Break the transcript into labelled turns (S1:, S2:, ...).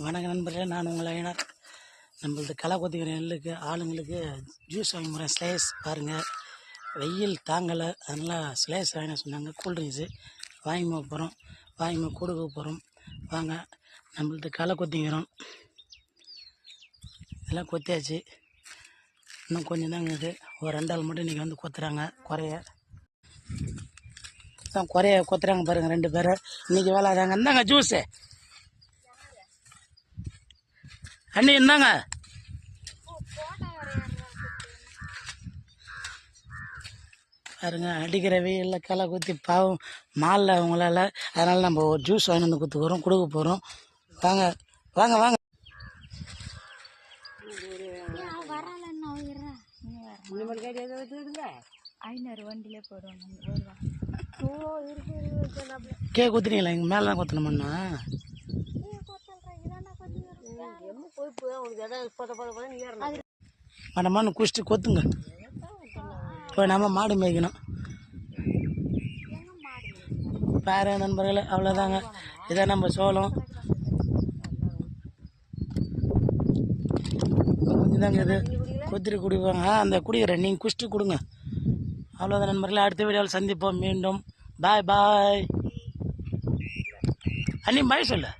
S1: வணக்க நண்பர்களே நான் உங்கள் ஐயனார் நம்மளது களை கொதிக்கிற நெல்லுக்கு ஆளுங்களுக்கு ஜூஸ் வாங்கி முறை ஸ்லேஸ் பாருங்கள் வெயில் தாங்கலை அதனால் ஸ்லேஸ் வாங்கின சொன்னாங்க. கூல்ட்ரிங்க்ஸு வாங்கி போகிறோம் வாங்கி கொடுக்க போகிறோம் வாங்க நம்மளது களை கொத்திக்கிறோம் இதெல்லாம் கொத்தியாச்சு. இன்னும் கொஞ்சம் தாங்க இது ஒரு ரெண்டு ஆள் மட்டும் இன்றைக்கி வந்து கொத்துறாங்க குறைய. தான் குறைய கொத்துறாங்க பாருங்கள் ரெண்டு பேர். இன்றைக்கி வேலை தாங்க இந்தாங்க ஜூஸு. அண்ணி இந்தாங்க. பாருங்க அடிக்கிற வெயிலில் களை குத்தி பாவம். மாலில் அவங்களால. அதனால் நம்ம ஒரு ஜூஸ் வாங்கி வந்து கொடுத்துக்குறோம் கொடுக்க போகிறோம் வாங்க வாங்க வாங்க. கே குத்துனீங்களா? எங்கள் மேலே தான் குத்தணுமண்ணா? மனமானு குடிச்சிட்டு கொத்துங்க. இப்போ நம்ம மாடு மேய்க்கணும். வேறு நண்பர்களே அவ்வளோதாங்க இதான் நம்ம சோளம். கொஞ்சம் தாங்க இது. கொத்திரி குடிப்பாங்க. அந்த குடிக்கிறேன் நீங்கள் குடிச்சிட்டு கொடுங்க. அவ்வளோதான் நண்பர்களே. அடுத்த வீடியோவில் சந்திப்போம். மீண்டும். பாய் பாய். அண்ணி பாய் சொல்லு.